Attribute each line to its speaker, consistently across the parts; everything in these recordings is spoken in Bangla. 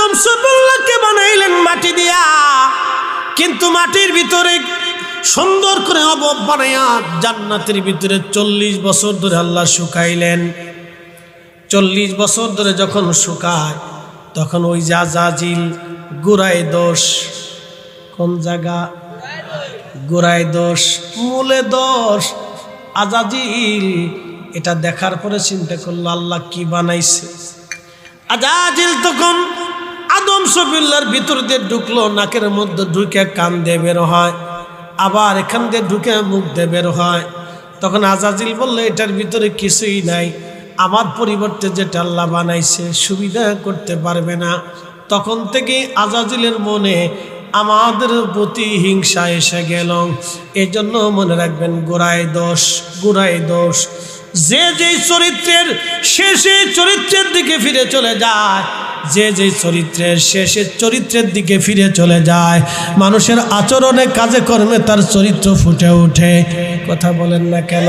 Speaker 1: আদম সবুল্লাহকে বানাইলেন মাটি দিয়া। কিন্তু মাটির ভিতরে সুন্দর করে অবব বানাইয়া জান্নাতের ভিতরে চল্লিশ বছর ধরে আল্লাহ শুকাইলেন। চল্লিশ বছর ধরে যখন শুকায়, তখন ওই যা জাজিল গুড়ায় দোষ, কোন জায়গা? গোড়ায় দোষ, মূলে দোষ, আজাজিল। এটা দেখার পরে চিন্তা করল, আল্লাহ কি বানাইছে? আজাজিল তখন আদম সবিল্লার ভিতর দিয়ে ঢুকলো, নাকের মধ্যে ঢুকে কান দিয়ে বের হয়, আবার এখান দিয়ে ঢুকে মুখ দিয়ে বের হয়। তখন আজাজিল বলল, এটার ভিতরে কিছুই নাই, আমার পরিবর্তে যেটা আল্লাহ বানাইছে, সুবিধা করতে পারবে না। তখন থেকে আজাজিলের মনে আমাদের প্রতি হিংসা এসে গেল। এই জন্য মনে রাখবেন, গোড়ায় দোষ গোড়ায় দোষ। যে যেই চরিত্রের শেষে চরিত্রের দিকে ফিরে চলে যায়, যে যে চরিত্রের শেষে চরিত্রের দিকে ফিরে চলে যায়, মানুষের আচরণে, কাজে কর্মে তার চরিত্র ফুটে ওঠে। কথা বলেন না কেন?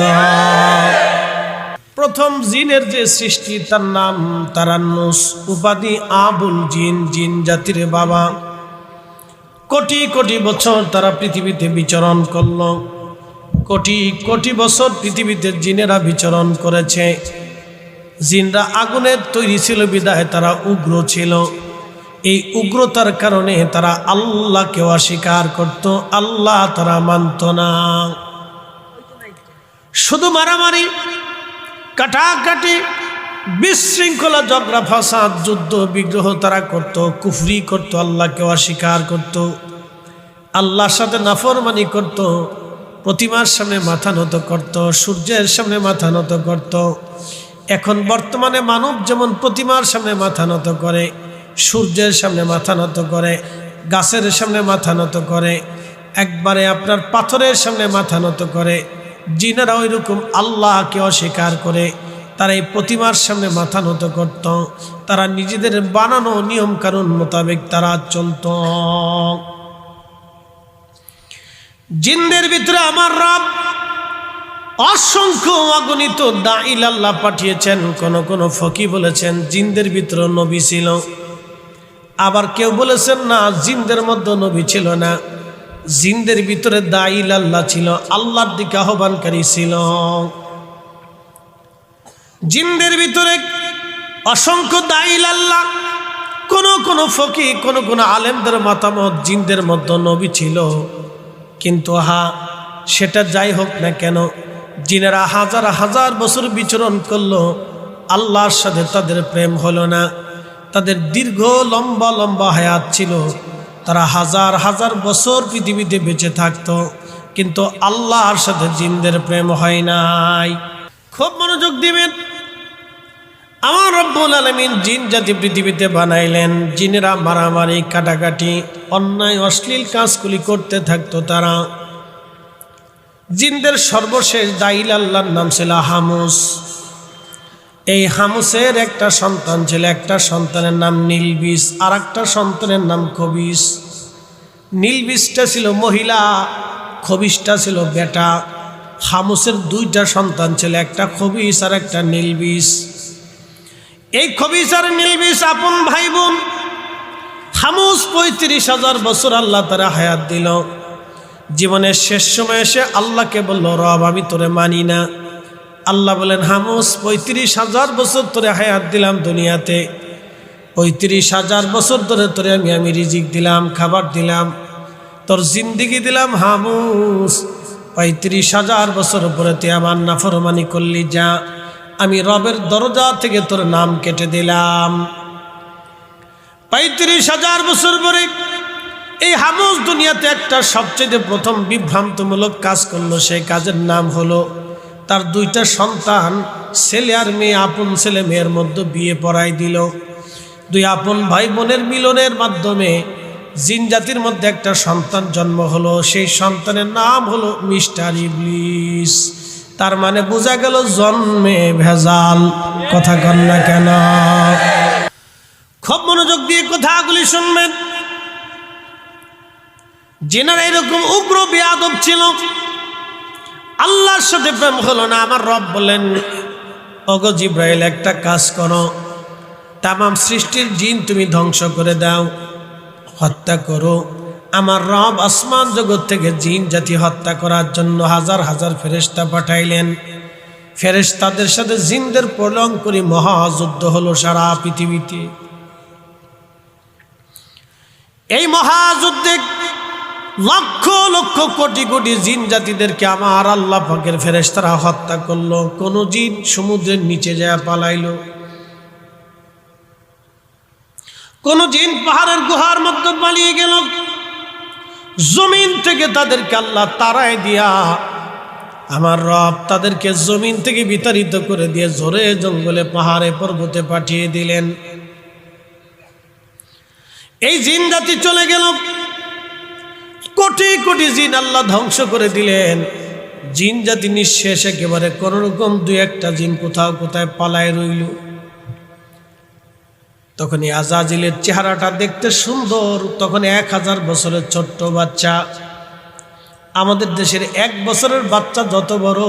Speaker 1: প্রথম জিনের যে সৃষ্টি, তার নাম তারান্নুস, উপাধি আবুল জিন জিন জাতির বাবা। কোটি কোটি বছর তারা পৃথিবীতে বিচরণ করল। কোটি কোটি বছর পৃথিবীতে জিনেরা বিচরণ করেছে। জিনরা আগুনের তৈরি ছিল, বিদায় তারা উগ্র ছিল। এই উগ্রতার কারণে তারা আল্লাহকে অস্বীকার করত, আল্লাহ তারা মানত না। শুধু মারামারি, কাটাকাটি, বিশৃঙ্খলা, ঝগড়া, ফাসাদ, যুদ্ধ, বিগ্রহ তারা করত, কুফরি করত আল্লাহকে অস্বীকার করত। আল্লাহর সাথে নাফরমানি করত প্রতিমার সামনে মাথা নত করত, সূর্যের সামনে মাথা নত করত। এখন বর্তমানে মানব যেমন প্রতিমার সামনে মাথা নত করে, সূর্যের সামনে মাথা নত করে, গাছের সামনে মাথা নত করে, একবারে আপনার পাথরের সামনে মাথা নত করে, জিনেরা ওই রকম আল্লাহকে অস্বীকার করে, তারা এই প্রতিমার সামনে মাথা নত করত, তারা নিজেদের বানানো নিয়মকানুন মোতাবেক তারা চলত। জিনদের ভিতরে আমার রব অসংখ্য অগণিত দাইল আল্লাহ পাঠিয়েছেন, কোন কোন ফকি বলেছেন, জিনদের ভিতরে নবী ছিল। আবার কেউ বলেছেন, না, জিনদের মধ্যে নবী ছিল না। জিনদের ভিতরে দাইল আল্লাহ ছিল, আল্লাহর দিকে আহ্বানকারী ছিল। জিনদের ভিতরে অসংখ্য দাইল আল্লাহ কোন কোন ফকি, কোন কোন আলেমদের মতামত জিনদের মধ্যে নবী ছিল। কিন্তু হা সেটা যাই হোক না কেন, জিনেরা হাজার হাজার বছর বিচরণ করল, আল্লাহর সাথে তাদের প্রেম হলো না। তাদের দীর্ঘ লম্বা লম্বা হায়াত ছিল। তারা হাজার হাজার বছর পৃথিবীতে বেঁচে থাকতো, কিন্তু আল্লাহর সাথে জিনদের প্রেম হয় নাই। খুব মনোযোগ দিবেন। আমার রব্বুল আলমিন জিন জাতি পৃথিবীতে বানাইলেন। জিনেরা মারামারি, কাটাকাটি, অন্যায়, অশ্লীল কাজগুলি করতে থাকতো তারা। জিনদের সর্বশেষ দাইল আল্লাহর নাম ছিল হামুস। এই হামুসের একটা সন্তান ছিল, একটা সন্তানের নাম নীলবিষ আর একটা সন্তানের নাম খবিস নীলবিষটা ছিল মহিলা খবিসটা ছিল বেটা। হামুসের দুইটা সন্তান ছিল, একটা খবিস আর একটা নীলবিষ। এই খবিস আর নীলবিষ আপন ভাই বোন হামুস পঁয়ত্রিশ হাজার বছর আল্লাহ তারা হায়াত দিল। জীবনের শেষ সময় এসে আল্লাহকে বলল, রব, আমি তোরে মানি না। আল্লাহ বলেন হামুস পঁয়ত্রিশ হাজার বছর ধরে হায়াত দিলাম দুনিয়াতে। পঁয়ত্রিশ হাজার বছর ধরে তোরে আমি আমি রিজিক দিলাম, খাবার দিলাম, তোর জিন্দিগি দিলাম হামুস পঁয়ত্রিশ হাজার বছর পরে তুই আমার নাফরমানি করলি, যা। আমি রবের দরজা থেকে তোর নাম কেটে দিলাম। পঁয়ত্রিশ হাজার বছর পরে এই হামুস দুনিয়াতে একটা সবচেয়ে প্রথম বিভ্রান্তমূলক কাজ করল সেই কাজের নাম হলো তার দুইটা সন্তান, ছেলে আর মেয়ে, আপন ছেলে মেয়ের মধ্যে বিয়ে পড়াই দিল। দুই আপন ভাই বোনের মিলনের মাধ্যমে জিন জাতির মধ্যে একটা সন্তান জন্ম হলো, সেই সন্তানের নাম হলো মিস্টার ইবলিস। তার মানে বোঝা গেল জন্মে ভেজাল। কথা কন না কেন? খুব মনোযোগ দিয়ে কথাগুলি শুনবেন। জেনারা এরকম উগ্র বেয়াদব ছিল, আল্লাহর সাথে প্রেম হলো না, আমার রব বলেন অগ জিব্রাইল, একটা কাজ করো। তামাম সৃষ্টির জিন তুমি ধ্বংস করে দাও, হত্যা করো। আমার রব আসমান জগৎ থেকে জিন জাতি হত্যা করার জন্য হাজার হাজার ফেরেস্তা পাঠাইলেন। ফেরেস্তাদের সাথে জিনদের প্রলং করে মহাযুদ্ধ হলো সারা পৃথিবীতে। এই মহাযুদ্ধে লক্ষ লক্ষ কোটি কোটি জিন জাতিদেরকে আমার আল্লাহ পাকের ফেরেস্তারা হত্যা করল। কোন জিন সমুদ্রের নিচে যায় পালাইলো। কোন জিন পাহাড়ের গুহার মধ্যে পালিয়ে গেল। জমিন থেকে তাদেরকে আল্লাহ তারাই দিয়া, আমার রব তাদেরকে জমিন থেকে বিতাড়িত করে দিয়ে জোরে জঙ্গলে, পাহাড়ে, পর্বতে পাঠিয়ে দিলেন। এই জিন জাতি চলে গেল। কোটি কোটি জিন আল্লাহ ধ্বংস করে দিলেন। জিন জাতি নিঃশেষ, একেবারে কোন রকম দুই একটা জিন কোথাও কোথায় পালায় রইল। তখন আজাজিলের চেহারাটা দেখতে সুন্দর, তখন এক হাজার বছরের ছোট্ট বাচ্চা। আমাদের দেশের এক বছরের বাচ্চা যত বড়,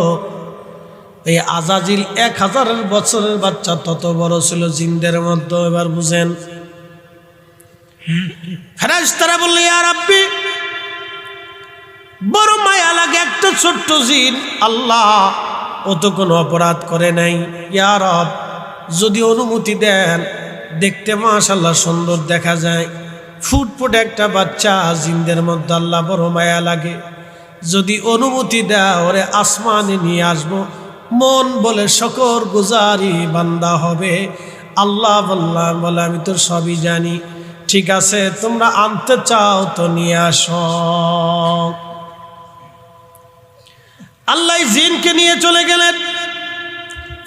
Speaker 1: এই আজাজিল এক হাজারের বছরের বাচ্চা তত বড় ছিল জিন্দের মধ্যে, এবার বুঝেন। ফেরাজ তারা বললে আর আপনি বড় মায়া লাগে একটা ছোট্ট জিন। আল্লাহ, ও তো কোনো অপরাধ করে নাই। ইয়ার যদি অনুমতি দেন দেখতে মাশাল্লাহ সুন্দর দেখা যায়। ফুটফুট একটা বাচ্চা, জিন্দের মধ্যে আল্লাহ বড় মায়া লাগে। যদি অনুমতি দেয়, ওরে আসমানে নিয়ে আসব। মন বলে শকর গুজারি বান্দা হবে। আল্লাহ বললাম বলে, আমি তো সবই জানি। ঠিক আছে, তোমরা আনতে চাও তো নিয়ে আস। আল্লাহ জিনকে নিয়ে চলে গেলেন।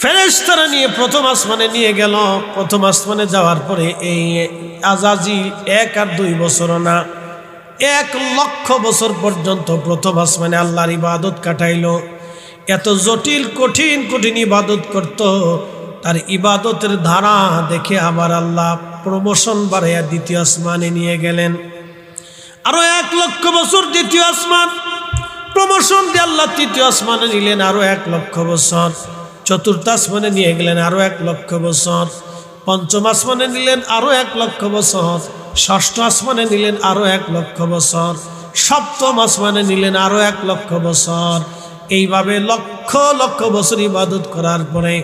Speaker 1: ফেরেস্তারা নিয়ে প্রথম আসমানে নিয়ে গেল। প্রথম আসমানে যাওয়ার পরে এই আজাজি এক আর দুই বছর না, এক লক্ষ বছর পর্যন্ত প্রথম আসমানে আল্লাহর ইবাদত কাটাইল। এত জটিল, কঠিন কঠিন ইবাদত করত। তার ইবাদতের ধারা দেখে আবার আল্লাহ প্রমোশন বাড়াইয়া দ্বিতীয় আসমানে নিয়ে গেলেন। আরও এক লক্ষ বছর দ্বিতীয় আসমান প্রমোশন দিয়ে আল্লাহ তৃতীয় আসমানে নিলেন আরও এক লক্ষ বছর। চতুর্থ আসমানে নিয়ে গেলেন আরও এক লক্ষ বছর। পঞ্চম আসমানে নিলেন আরও এক লক্ষ বছর। ষষ্ঠ আসমানে নিলেন আরও এক লক্ষ বছর। সপ্তম আসমানে নিলেন আরও এক লক্ষ বছর। এইভাবে লক্ষ লক্ষ বছর ইবাদত করার পরে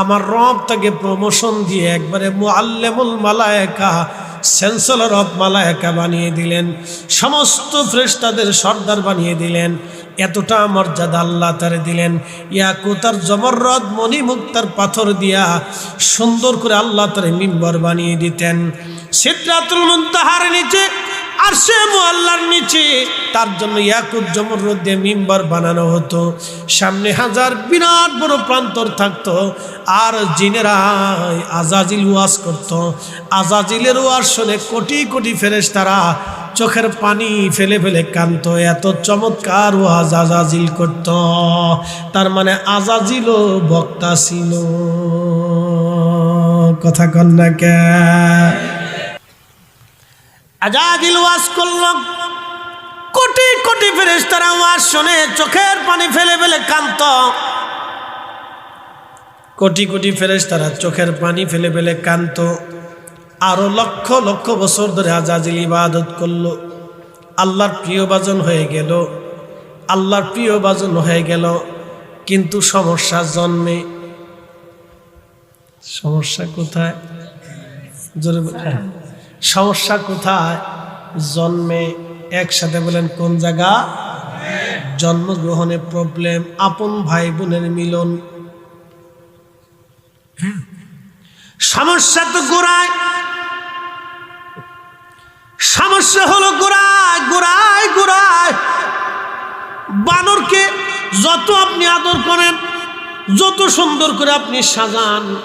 Speaker 1: আমার রব তাকে প্রমোশন দিয়ে একবারে মুআল্লেমুল মালায়েকা সেন্সলর অফ মালায়েকা বানিয়ে দিলেন। সমস্ত ফ্রেস্তাদের সর্দার বানিয়ে দিলেন। এতটা মর্যাদা আল্লাহ তারে দিলেন। ইয়াকুতার জবররদ মণিমুক্তার পাথর দিয়া সুন্দর করে আল্লাহ তারে মিম্বর বানিয়ে দিতেন। সিদ্ধাতুল মুন্তাহার নিচে আর সে মোয়াল্লার নিচে। তার জন্য ইয়াকুব জমররদ দিয়ে মিম্বর বানানো হতো। সামনে হাজার বিরাট বড় প্রান্তর থাকতো। আর জিনেরা আজাজিল ওয়াজ করত। আজাজিলের ওয়াজ শুনে কোটি কোটি ফেরেস তারা চোখের পানি ফেলে ফেলে কান্ত এত চমৎকার ও আজাজিল করত। তার মানে আজাজিলও বক্তা ছিল। কথা কন্যা কে? আজাজিল ওয়াজ করল। কোটি কোটি ফেরেস তারা ওয়াজ শোনে চোখের পানি ফেলে ফেলে কান্ত কোটি কোটি ফেরেস তারা চোখের পানি ফেলে ফেলে কান্ত আরও লক্ষ লক্ষ বছর ধরে আজাজিল ইবাদত করল। আল্লাহর প্রিয় বাজন হয়ে গেল। আল্লাহর প্রিয় বাজন হয়ে গেল। কিন্তু সমস্যা জন্মে। সমস্যা কোথায়? জোরে বলেন। সমস্যা কোথায়? জন্মে একসাথে বলেন কোন জায়গা? জন্মগ্রহণে প্রবলেম আপন ভাই বোনের মিলন সমস্যা তো গোড়ায়। সমস্যা হলো গোড়ায় গোড়ায় গোড়ায়। বানরকে যত আপনি আদর করেন, যত সুন্দর করে আপনি সাজান।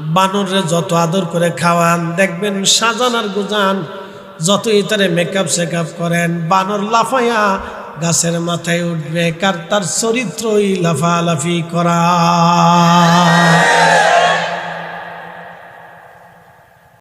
Speaker 1: বানরে যত আদর করে খাওয়ান, দেখবেন সাজানার গুজান যত ইতারে মেকআপ শেকআপ করেন, বানর লাফাইয়া গাছের মাথায় উঠবে, কার তার চরিত্রই লাফালাফি করা।